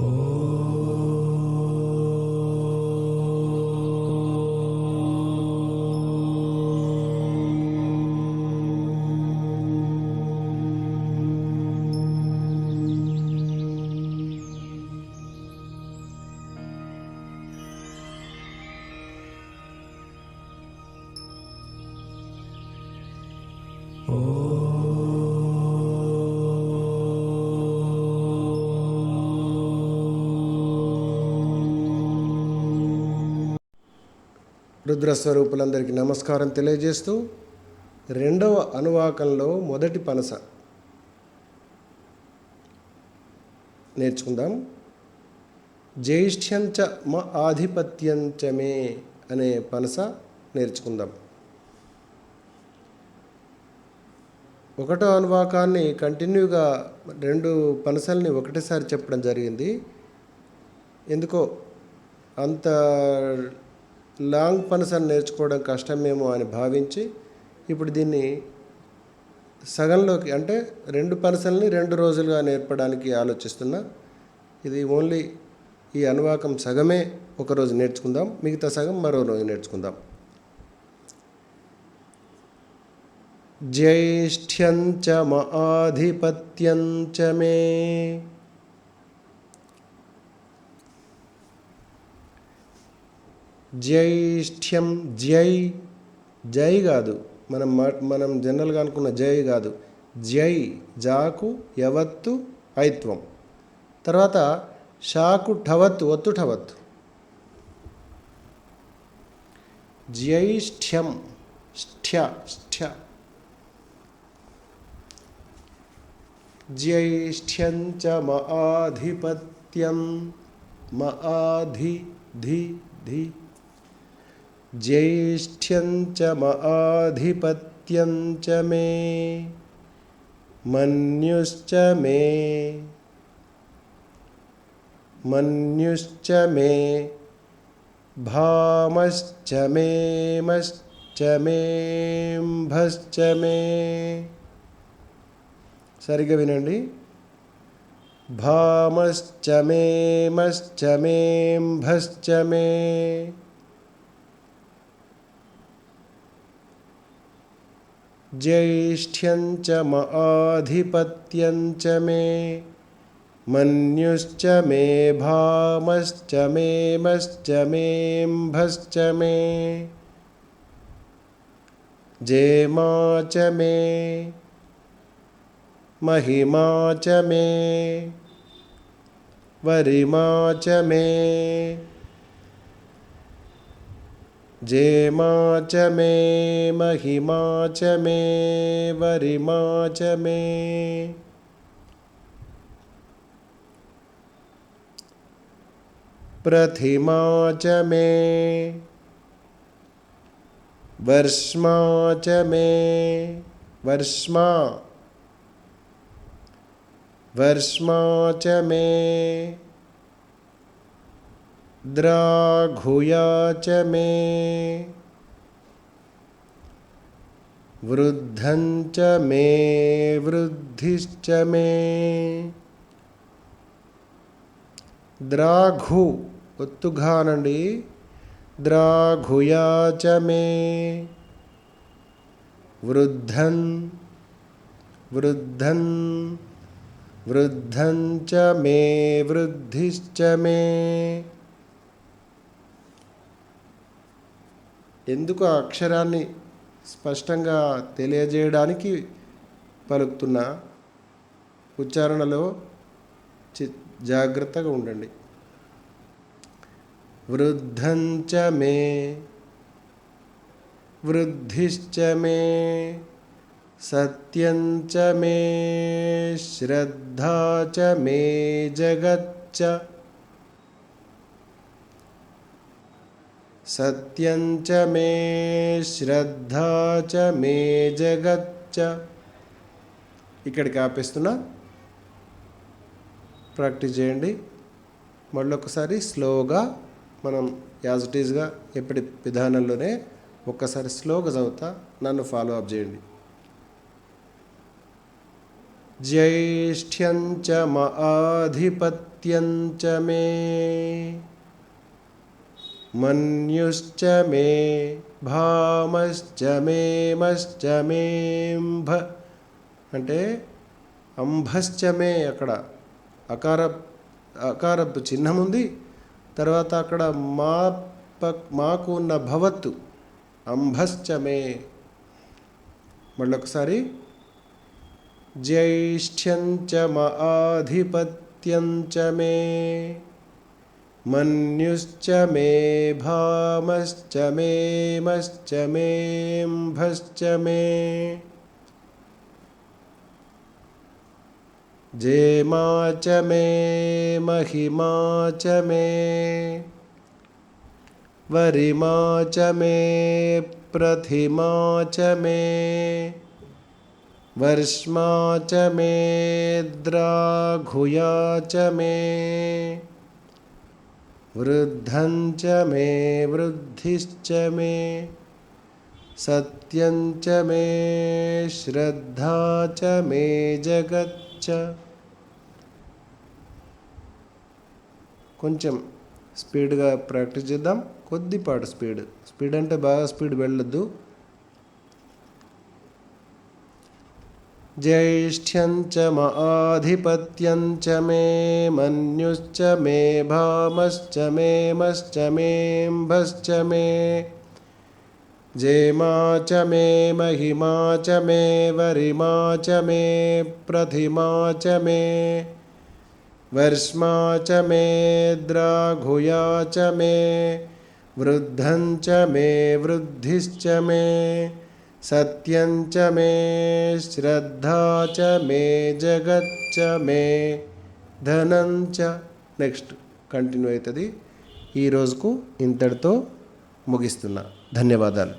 Oh. రుద్రస్వరూపులందరికీ నమస్కారం తెలియజేస్తూ రెండవ అనువాకంలో మొదటి పనస నేర్చుకుందాం. జ్యేష్ఠ్యంచ మ ఆధిపత్యంచ మే అనే పనస నేర్చుకుందాం. ఒకటో అనువాకాన్ని కంటిన్యూగా రెండు పనసల్ని ఒకటేసారి చెప్పడం జరిగింది. ఎందుకో అంత లాంగ్ పనసను నేర్చుకోవడం కష్టమేమో అని భావించి ఇప్పుడు దీన్ని సగంలోకి అంటే రెండు పనసల్ని రెండు రోజులుగా నేర్పడానికి ఆలోచిస్తున్నా ఇది ఓన్లీ ఈ అనువాకం సగమే ఒకరోజు నేర్చుకుందాం మిగతా సగం మరో రోజు నేర్చుకుందాం. జ్యేష్ఠ్యంచ మ మే జ్యైష్ఠ్యం జై జై కాదు. మనం మనం జనరల్గా అనుకున్న జై కాదు. జై జాకు యవత్తు ఐత్వం. తర్వాత షాకు ఠవత్తు ఒత్తు ఠవత్తు. జ్యైష్ఠ్యం ష్ఠ్య ష్ఠ్య. జ్యేష్ఠ్యంచ మ ఆధిపత్యం మ ఆధి ధి ధి జ్యేష్ఠ్యంచ మ ఆధిపత్యంచ మే మన్యుశ్చ మే మన్యుశ్చ మే భామశ్చ మేమశ్చ మేంభశ్చ మే సరిగ్గా వినండి భామశ్చ ज्येष्ठ्यञ्च माधिपत्यञ्च मे, मन्युश्च मे भामश्च मेमश्च मेऽम्भश्च मे। जेमा च मे, महिमा च मे, वरिमा च मे। जेमा च मे महिमा च मे वरिमा च मे प्रथिमा च मे वर्ष्मा च मे वर्ष्मा वर्ष्मा च मे द्राघुया च मे वृद्धं च मे वृद्धिश्च मे ద్రాఘు ఒత్తుఘానండి ద్రాఘుయా చ మే వృద్ధన్ వృద్ధన్ వృద్ధం చ మే వృద్ధిశ్చ మే ఎందుకు ఆ అక్షరాన్ని స్పష్టంగా తెలియజేయడానికి పలుకుతున్న? ఉచ్చారణలో చి జాగ్రత్తగా ఉండండి. వృద్ధంచ మే వృద్ధిశ్చ మే సత్యంచ మే శ్రద్ధా చ మే జగచ్చ సత్యం చ మే శ్రద్ధా చ మే జగచ్చ ఇక్కడికి ఆపేస్తున్నా ప్రాక్టీస్ చేయండి మళ్ళొకసారి స్లోగా మనం యాజ్ ఇట్ ఈజ్గా ఎప్పటి విధానంలోనే ఒక్కసారి స్లోగా చదువుతా నన్ను ఫాలో అప్ చేయండి ज्यैष्ठ्यं च म आधिपत्यं च मे मन्युश्च मे భామశ్చ మేమశ్చ మేంభ అంటే అంభశ్చమే అక్కడ అకార అకారపు చిహ్నం ఉంది తర్వాత అక్కడ మా ప మాకు ఉన్న భవత్తు అంభశ్చమే మళ్ళొకసారి జ్యేష్ఠ్యం చ మ ఆధిపత్యం చ मन्युश्च मे भामश्च मे मश्च मेऽम्भश्च मे। जेमा च मे, महिमा च मे, वरिमा च मे प्रतिमा च मे, वर्ष्मा च मे, द्राघुया च मे। वृद्धं च मे वृद्धिश्च मे सत्यं च मे श्रद्धा च मे जगच्च కొంచెం స్పీడ్గా ప్రాక్టీస్ చేద్దాం కొద్దిపాటు స్పీడ్ స్పీడ్ అంటే బాగా స్పీడ్ వెళ్ళొద్దు ज्येष्ठ्यञ्च माधिपत्यञ्च मे मन्युश्च मे भामश्च मेमश्च मेऽम्भश्च मे जेमा च मे महिमा च मे वरिमा च मे प्रतिमा च मे। वर्ष्मा च मे द्राघुया च मे। वृद्धं च मे वृद्धिश्च मे। सत्यं च मे श्रद्धा च मे जगच्च मे ధనం చ నెక్స్ట్ కంటిన్యూ అవుతుంది ఈ రోజుకు ఇంతటితో ముగిస్తున్నా ధన్యవాదాలు